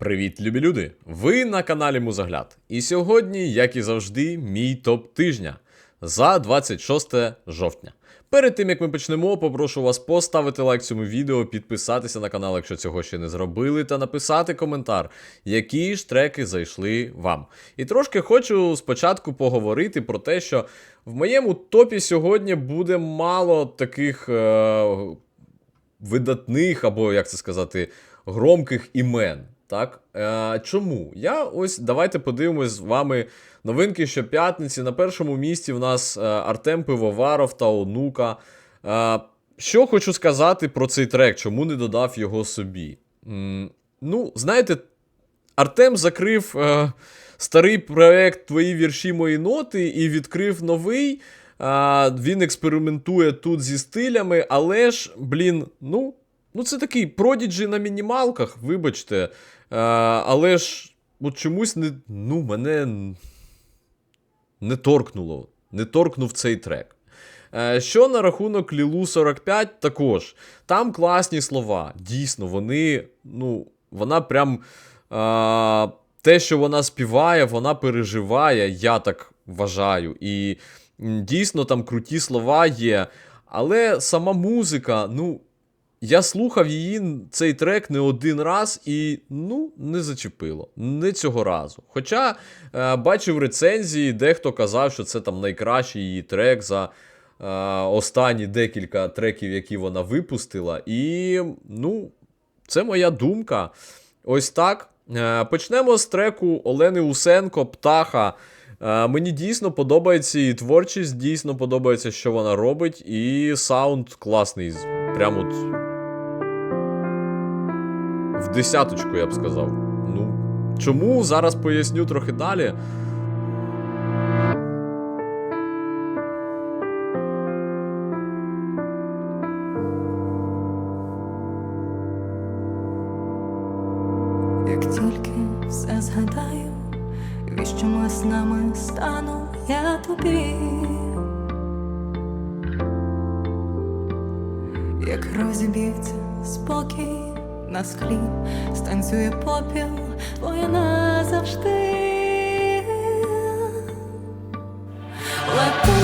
Привіт, любі люди! Ви на каналі Музогляд. І сьогодні, як і завжди, мій топ тижня за 26 жовтня. Перед тим як ми почнемо, попрошу вас поставити лайк цьому відео, підписатися на канал, якщо цього ще не зробили, та написати коментар, які ж треки зайшли вам. І трошки хочу спочатку поговорити про те, що в моєму топі сьогодні буде мало таких е- видатних, або як це сказати, громких імен. Так? Е, чому? Я ось давайте подивимось з вами новинки щоп'ятниці. На першому місці в нас е, Артем Пивоваров та Онука. Е, що хочу сказати про цей трек, чому не додав його собі? М, ну, знаєте, Артем закрив е, старий проект Твої вірші, мої ноти і відкрив новий. Е, він експериментує тут зі стилями, але ж, блін, ну. Ну, це такий продіджі на мінімалках, вибачте. Е, але ж от чомусь не, ну, мене не торкнуло. Не торкнув цей трек. Е, що на рахунок Лілу 45, також. Там класні слова. Дійсно, вони, ну, вона прям. Е, те, що вона співає, вона переживає, я так вважаю. І дійсно там круті слова є. Але сама музика, ну. Я слухав її цей трек не один раз і ну не зачепило. Не цього разу. Хоча е, бачив рецензії, дехто казав, що це там найкращий її трек за е, останні декілька треків, які вона випустила. І ну, це моя думка. Ось так. Е, почнемо з треку Олени Усенко, Птаха. Е, мені дійсно подобається її творчість, дійсно подобається, що вона робить, і саунд класний. Прямо от в десяточку, я б сказав. Ну, чому зараз поясню трохи далі. Як тільки все згадаю, віщими снами стану я тобі, як розіб'ється спокій на склі, станцює попіл твоє назавжди. Лету.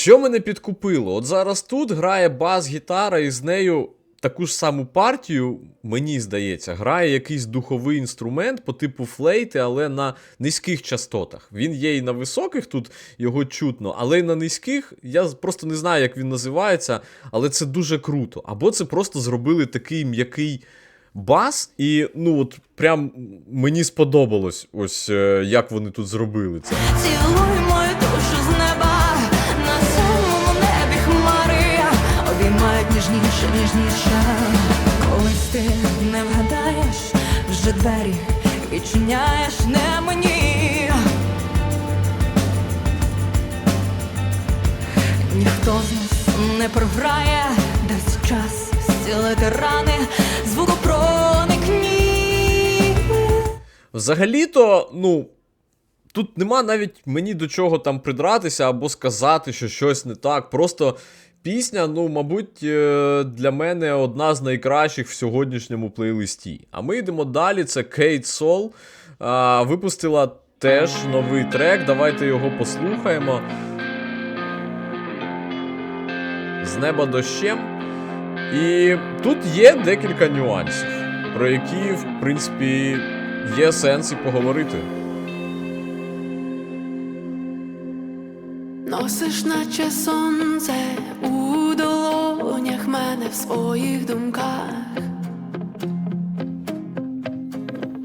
Що мене підкупило? От зараз тут грає бас-гітара, і з нею таку ж саму партію, мені здається, грає якийсь духовий інструмент по типу флейти, але на низьких частотах. Він є і на високих, тут його чутно, але й на низьких. Я просто не знаю, як він називається, але це дуже круто. Або це просто зробили такий м'який. Бас, і ну от прям мені сподобалось, ось е, як вони тут зробили це. Цілуй мою ніжніше. Колись ти не вгадаєш, вже двері відчиняєш не мені. Ніхто з нас не програє, дасть час зцілити рани, звукопроникні. Взагалі-то, ну. Тут нема навіть мені до чого там придратися або сказати, що щось не так. Просто пісня, ну, мабуть, е, для мене одна з найкращих в сьогоднішньому плейлисті. А ми йдемо далі. Це Кейт Сол. Випустила теж новий трек. Давайте його послухаємо. З неба дощем. І тут є декілька нюансів, про які, в принципі, є сенс і поговорити. Носиш, наче сонце у долонях мене в своїх думках.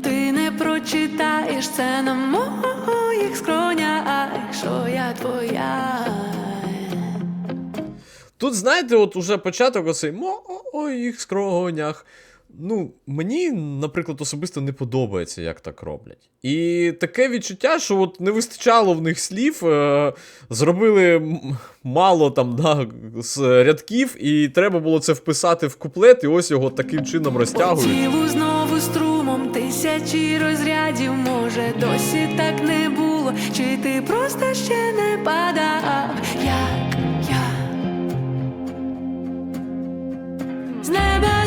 Ти не прочитаєш це на моїх скронях, що я твоя. Тут, знаєте, от уже початок оцей мо о їх скронях. Ну, мені, наприклад, особисто не подобається, як так роблять. І таке відчуття, що от не вистачало в них слів, е- зробили мало там да, з рядків, і треба було це вписати в куплет, і ось його таким чином розтягують. знову струмом тисячі розрядів, може, досі так не було, чи ти просто ще не падав, як я з неба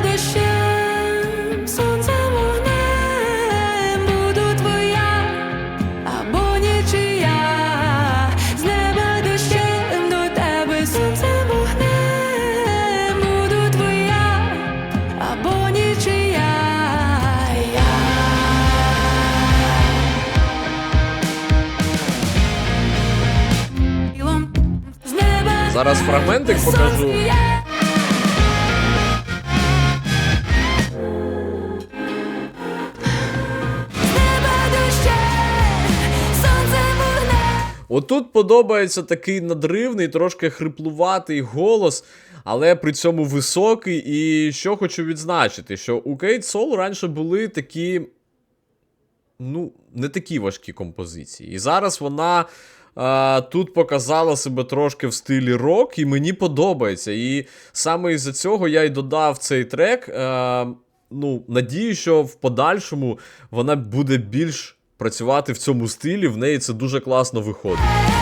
Зараз фрагментик покажу. Отут подобається такий надривний, трошки хриплуватий голос, але при цьому високий. І що хочу відзначити, що у Кейт Сол раніше були такі. Ну, не такі важкі композиції. І зараз вона а, тут показала себе трошки в стилі рок, і мені подобається. І саме із-за цього я й додав цей трек. А, ну, надію, що в подальшому вона буде більш працювати в цьому стилі. В неї це дуже класно виходить.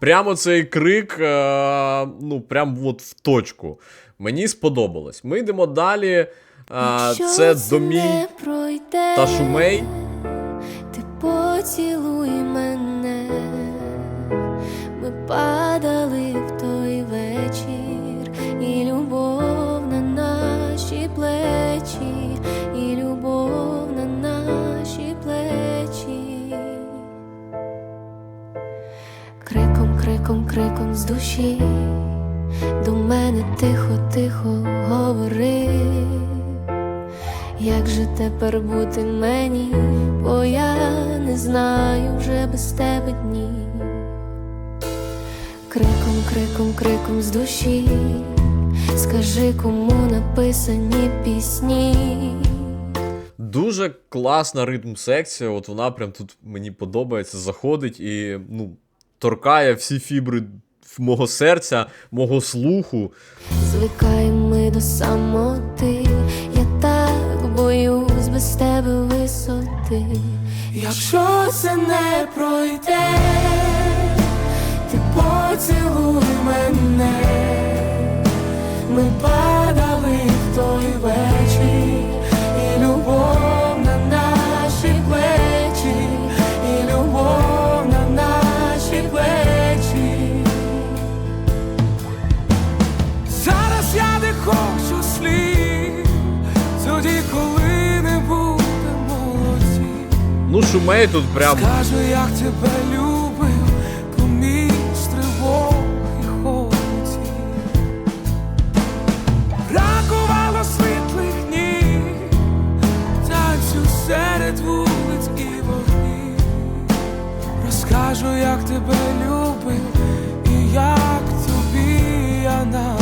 Прямо цей крик, е, ну, прям от в точку. Мені сподобалось. Ми йдемо далі. Е, це Домій та Шумей. Ти поцілуй мене, ми падали криком, з душі, до мене тихо, тихо говори. Як же тепер бути мені, бо я не знаю вже без тебе дні. Криком, криком, криком з душі, скажи, кому написані пісні. Дуже класна ритм-секція. От вона прям тут мені подобається, заходить і ну, торкає всі фібри мого серця, мого слуху. Звикаємо ми до самоти, я так боюсь без тебе висоти. Якщо це не пройде, ти поцілуй мене, ми падали в той вечір, Шумей тут прям. Скажу, як тебе любив, поміж тривог і холоді. Бракувало світлих днів, танцю серед вулиць і вогнів. Розкажу, як тебе любив, і як тобі я наболів.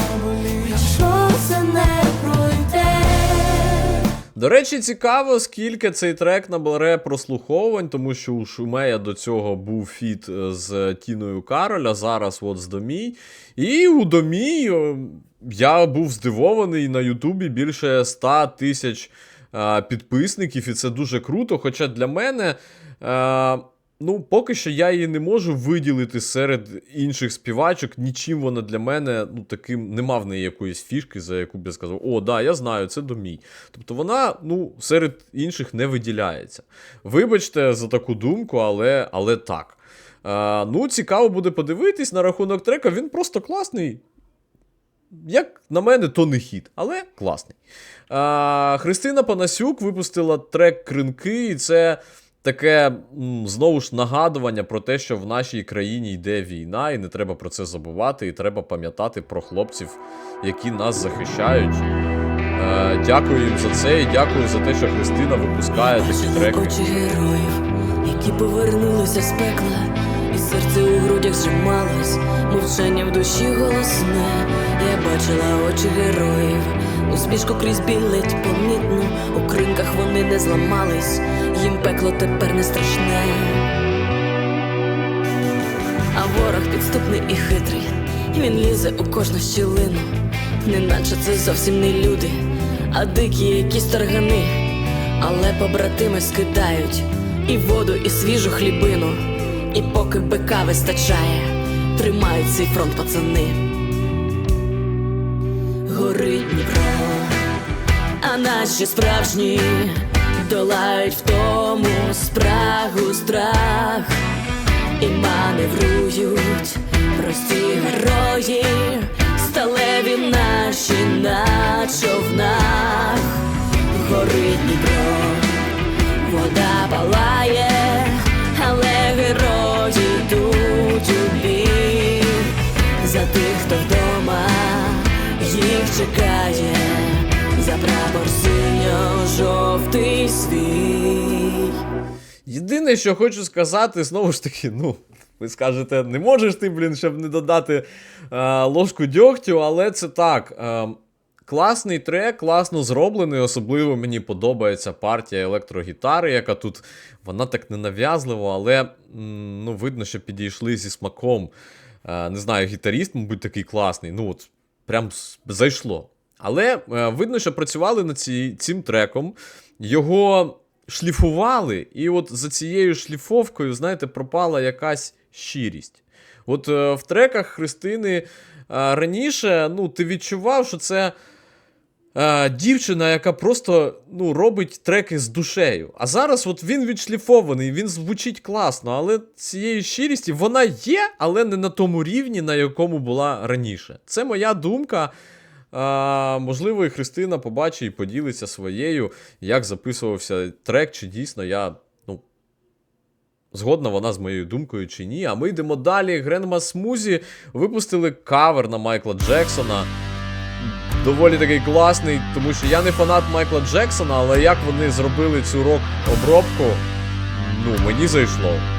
До речі, цікаво, скільки цей трек набере прослуховувань, тому що у Шумея до цього був фіт е, з Тіною Кароля, зараз от з Домій. І у Домій е, я був здивований на Ютубі більше 100 тисяч е, підписників, і це дуже круто. Хоча для мене. Ну, поки що я її не можу виділити серед інших співачок. Нічим вона для мене ну таким нема в неї якоїсь фішки, за яку б я сказав, о, да, я знаю, це домій. Тобто вона ну, серед інших не виділяється. Вибачте за таку думку, але, але так. Е, ну, цікаво буде подивитись на рахунок трека. Він просто класний. Як на мене, то не хіт, але класний. А, Христина Панасюк випустила трек Кринки, і це таке знову ж нагадування про те, що в нашій країні йде війна, і не треба про це забувати, і треба пам'ятати про хлопців, які нас захищають. Е, дякую їм за це, і дякую за те, що Христина випускає такі треки. очі героїв, які повернулися з пекла, і серце у грудях зжималось, мовчання в душі голосне. Я бачила очі героїв, усмішку крізь біль ледь помітно, у кринках вони не зламались, їм пекло тепер не страшне. а ворог підступний і хитрий. Він лізе у кожну щілину, неначе це зовсім не люди, а дикі якісь таргани. Але побратими скидають і воду, і свіжу хлібину. І поки бика вистачає, тримають свій фронт пацани. Горить Дніпро, наші справжні долають втому спрагу страх. І маневрують прості герої, сталеві наші на човнах, горить Дніпро, вода палає, але герої йдуть у бій. За тих, хто вдома їх чекає, синьо-жовтий свій. Єдине, що хочу сказати, знову ж таки, ну, ви скажете, не можеш ти, блін, щоб не додати е, ложку дьогтю, але це так. Е, класний трек, класно зроблений. Особливо мені подобається партія електрогітари, яка тут вона так ненав'язлива, але ну, видно, що підійшли зі смаком. Е, не знаю, гітаріст, мабуть, такий класний. Ну, от, прям зайшло. Але е, видно, що працювали над ці, цим треком. Його шліфували, і от за цією шліфовкою, знаєте, пропала якась щирість. От е, в треках Христини е, раніше ну, ти відчував, що це дівчина, яка просто ну, робить треки з душею. А зараз от він відшліфований, він звучить класно, але цієї щирісті вона є, але не на тому рівні, на якому була раніше. Це моя думка. А, можливо, і Христина побачить і поділиться своєю, як записувався трек, чи дійсно я ну, згодна вона з моєю думкою чи ні. А ми йдемо далі. Гренма Смузі випустили кавер на Майкла Джексона. Доволі такий класний, тому що я не фанат Майкла Джексона, але як вони зробили цю рок-обробку, ну, мені зайшло.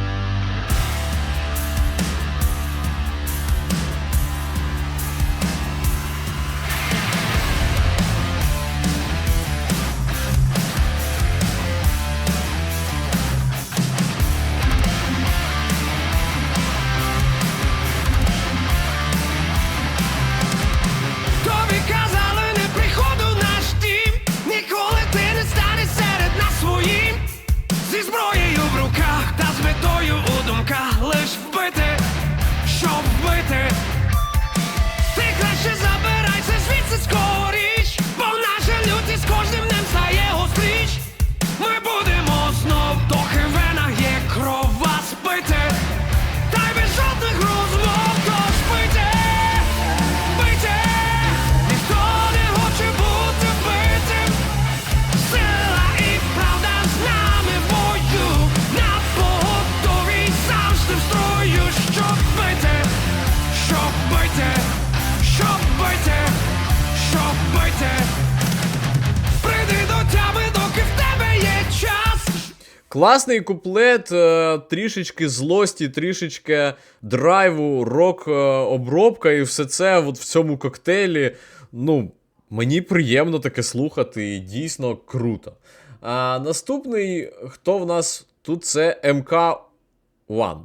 Класний куплет, е, трішечки злості, трішечки драйву, рок-обробка, і все це от в цьому коктейлі. Ну, мені приємно таке слухати, і дійсно круто. А, наступний, хто в нас тут, це МК-1.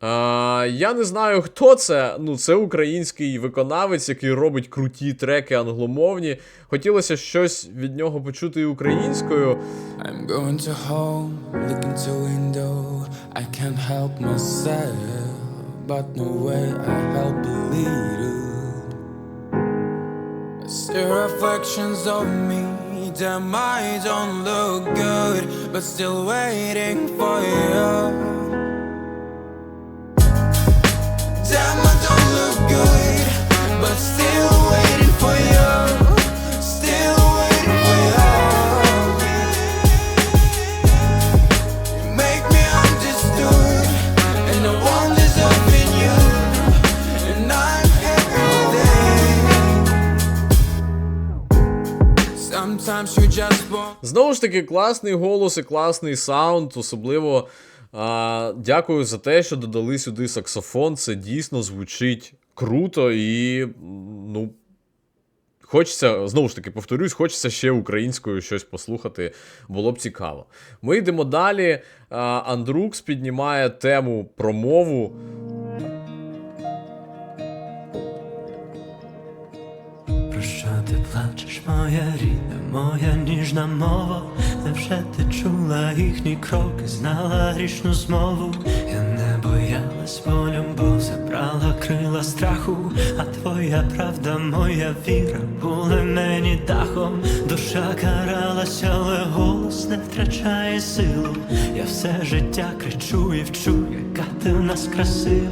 А, я не знаю, хто це. Ну, це український виконавець, який робить круті треки англомовні. Хотілося щось від нього почути і українською. I'm going to home, looking to window. I can't help myself, but no way I help a little. See reflections of me, damn I don't look good, but still waiting for you. Знову ж таки, класний голос і класний саунд. Особливо а, дякую за те, що додали сюди саксофон. Це дійсно звучить круто і. ну. Хочеться, знову ж таки, повторюсь, хочеться ще українською щось послухати, було б цікаво. Ми йдемо далі. Андрукс піднімає тему про мову. Плачеш, моя рідна, моя ніжна мова? Невже ти чула їхні кроки, знала грішну змову? Я не боялась болю, бо забрала крила страху, а твоя правда, моя віра були мені дахом. Душа каралась, але голос не втрачає силу. Я все життя кричу і вчу, яка ти в нас красива.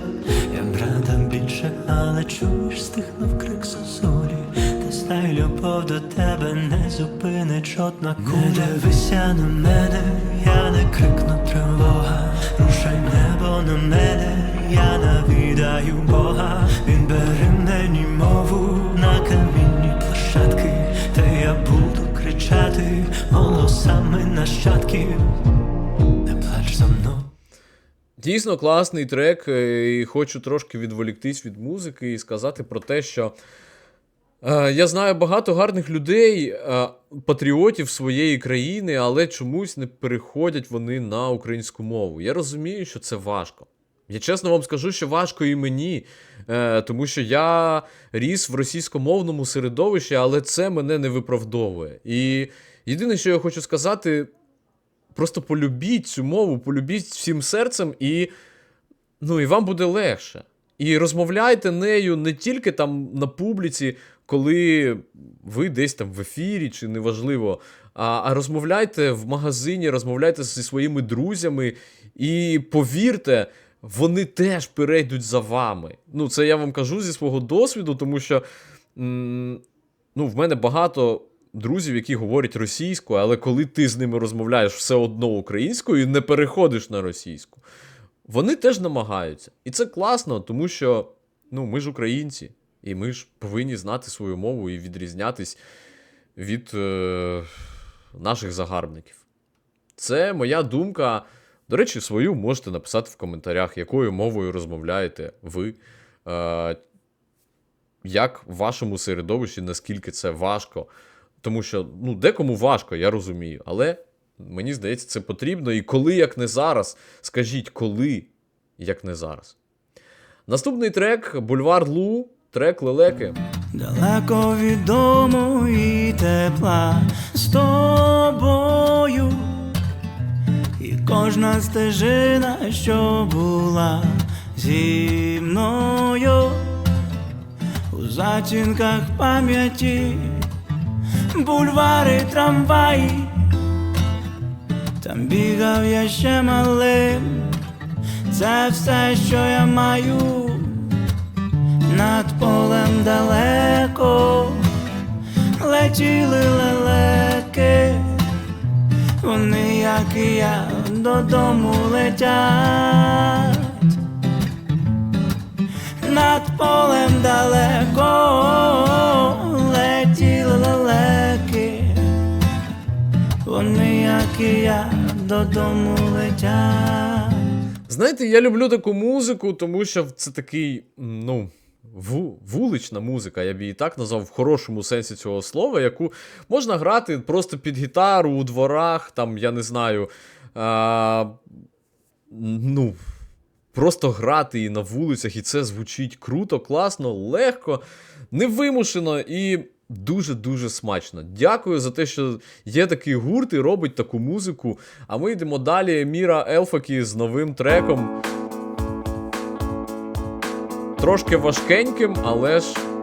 Я брата більше, але чуєш, стихнув крик зозулі. Та знай, любов до тебе не зупинить жодна куля. Не дивися на мене, я не крикну тривога. Рушай небо на мене, я навідаю Бога. Він бере мені мову на камінні площадки, та я буду кричати голосами нащадків. Дійсно класний трек, е, і хочу трошки відволіктись від музики і сказати про те, що е, я знаю багато гарних людей, е, патріотів своєї країни, але чомусь не переходять вони на українську мову. Я розумію, що це важко. Я чесно вам скажу, що важко і мені, е, тому що я ріс в російськомовному середовищі, але це мене не виправдовує. І єдине, що я хочу сказати, просто полюбіть цю мову, полюбіть всім серцем, і, ну, і вам буде легше. І розмовляйте нею не тільки там на публіці, коли ви десь там в ефірі, чи неважливо, а, а розмовляйте в магазині, розмовляйте зі своїми друзями, і повірте, вони теж перейдуть за вами. Ну, це я вам кажу зі свого досвіду, тому що м, ну, в мене багато друзів, які говорять російською, але коли ти з ними розмовляєш все одно українською і не переходиш на російську, вони теж намагаються. І це класно, тому що ну, ми ж українці, і ми ж повинні знати свою мову і відрізнятись від е, наших загарбників. Це моя думка. До речі, свою можете написати в коментарях, якою мовою розмовляєте ви. Е, як в вашому середовищі, наскільки це важко. Тому що ну, декому важко, я розумію. Але мені здається, це потрібно. І коли, як не зараз, скажіть, коли, як не зараз. Наступний трек Бульвар Лу, трек Лелеки. Далеко від дому і тепла з тобою, і кожна стежина, що була зі мною у затінках пам'яті, бульвари, трамваї, там бігав я ще малим, це все, що я маю над полем далеко летіли лелеки, вони, як і я, додому летять. Над полем далеко летіли лелеки, як і я, додому летять. Знаєте, я люблю таку музику, тому що це такий, ну, ву- вулична музика, я б її так назвав в хорошому сенсі цього слова, яку можна грати просто під гітару у дворах, там, я не знаю. А, ну, просто грати і на вулицях, і це звучить круто, класно, легко, невимушено і дуже-дуже смачно. Дякую за те, що є такий гурт і робить таку музику. А ми йдемо далі. Міра Елфакі з новим треком. Трошки важкеньким, але ж.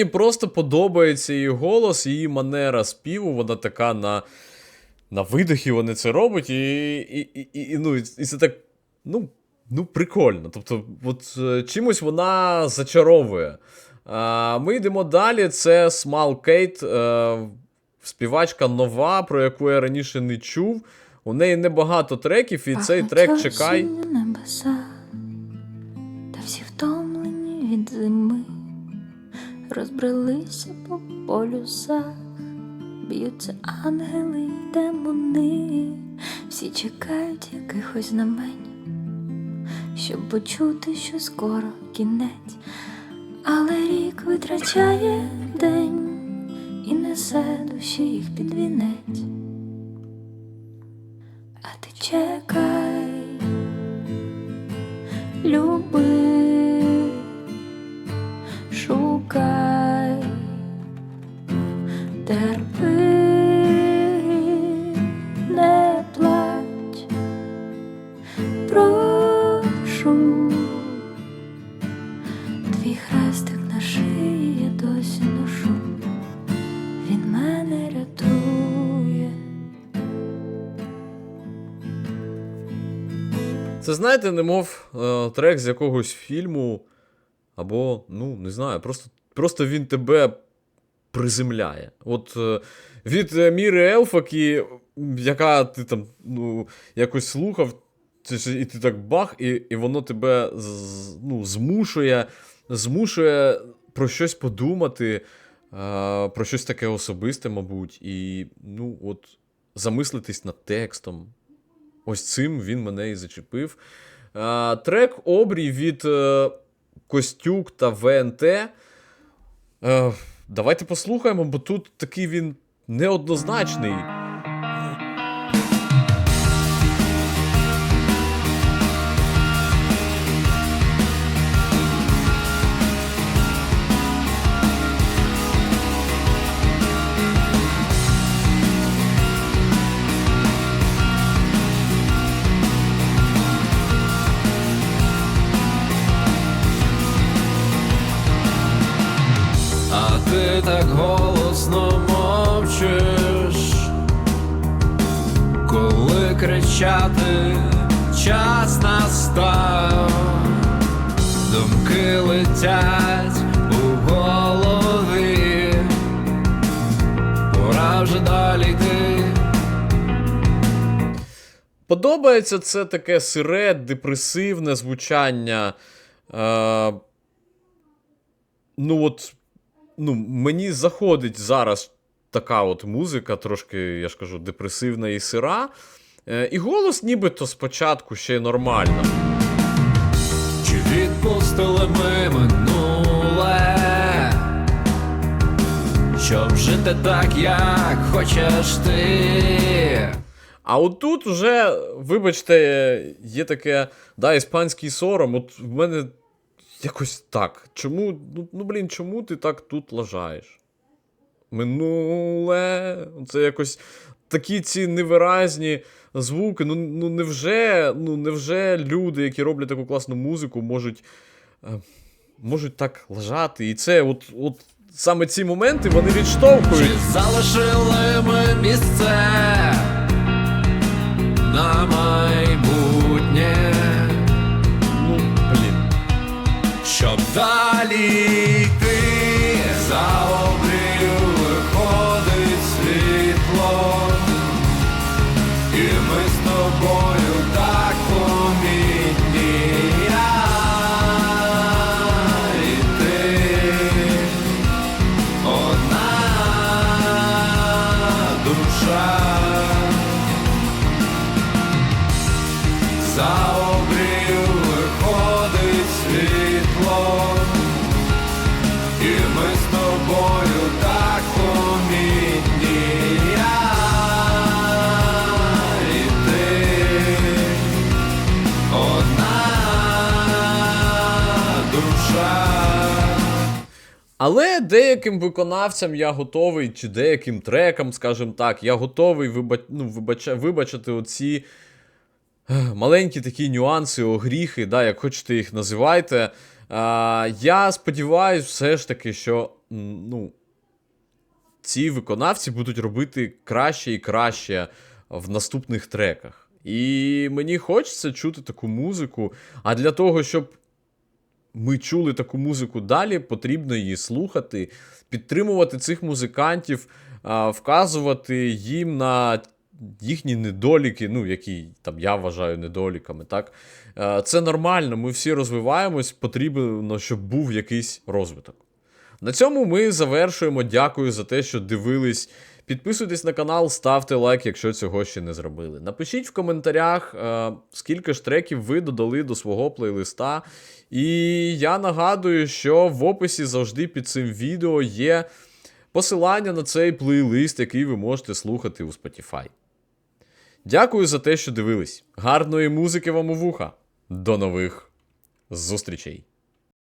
Мені просто подобається її голос, її манера співу, вона така на, на видохі вони це робить, і, і, і, і, ну, і це так, ну, ну, прикольно. Тобто, от е, чимось вона зачаровує. А, ми йдемо далі. Це Small Kate, е, співачка нова, про яку я раніше не чув. У неї небагато треків, і цей трек чекай. небеса, розбрелися по полюсах, б'ються ангели й демони, всі чекають якихось знамень, щоб почути, що скоро кінець, але рік витрачає день і несе душі їх під вінець. А ти чекай, люби, шукай, терпи, не плач, прошу, твій хрестик на шиї я досі ношу, він мене рятує. Це знаєте, немов е, трек з якогось фільму, або, ну, не знаю, просто, просто він тебе приземляє. От е, від е, Міри Елфакі, яка ти там ну, якось слухав, і ти так бах, і, і воно тебе ну, змушує, змушує про щось подумати, е, про щось таке особисте, мабуть, і ну, от, замислитись над текстом. Ось цим він мене і зачепив. Трек Обрій від Костюк та ВНТ. Е, давайте послухаємо, бо тут такий він неоднозначний. Летять у голові, пора вже далі йти. Подобається це таке сире, депресивне звучання. Е, ну, от, ну, мені заходить зараз така от музика, трошки, я ж кажу, депресивна і сира. Е, і голос нібито спочатку ще й нормально. Відпустили ми минуле? Щоб жити так, як хочеш ти. А отут вже, вибачте, є таке, да, іспанський сором. От в мене якось так. Чому, ну, ну блін, чому ти так тут лажаєш? Минуле. Це якось такі ці невиразні звуки. Ну, ну невже, ну невже люди, які роблять таку класну музику, можуть, е, можуть так лажати? І це, от, от саме ці моменти вони Чи відштовхують. залишили ми місце на майбутнє, Ну, блін. щоб далі Але деяким виконавцям я готовий, чи деяким трекам, скажімо так, я готовий виба... ну, вибача... вибачити оці маленькі такі нюанси, огріхи, да, як хочете їх називайте. А, я сподіваюся, все ж таки, що ну, ці виконавці будуть робити краще і краще в наступних треках. І мені хочеться чути таку музику. А для того, щоб ми чули таку музику далі, потрібно її слухати, підтримувати цих музикантів, вказувати їм на їхні недоліки, ну, які там я вважаю недоліками. Так? Це нормально, ми всі розвиваємось, потрібно, щоб був якийсь розвиток. На цьому ми завершуємо. Дякую за те, що дивились. Підписуйтесь на канал, ставте лайк, якщо цього ще не зробили. Напишіть в коментарях, скільки ж треків ви додали до свого плейлиста. І я нагадую, що в описі завжди під цим відео є посилання на цей плейлист, який ви можете слухати у Spotify. Дякую за те, що дивились. Гарної музики вам у вуха. До нових зустрічей!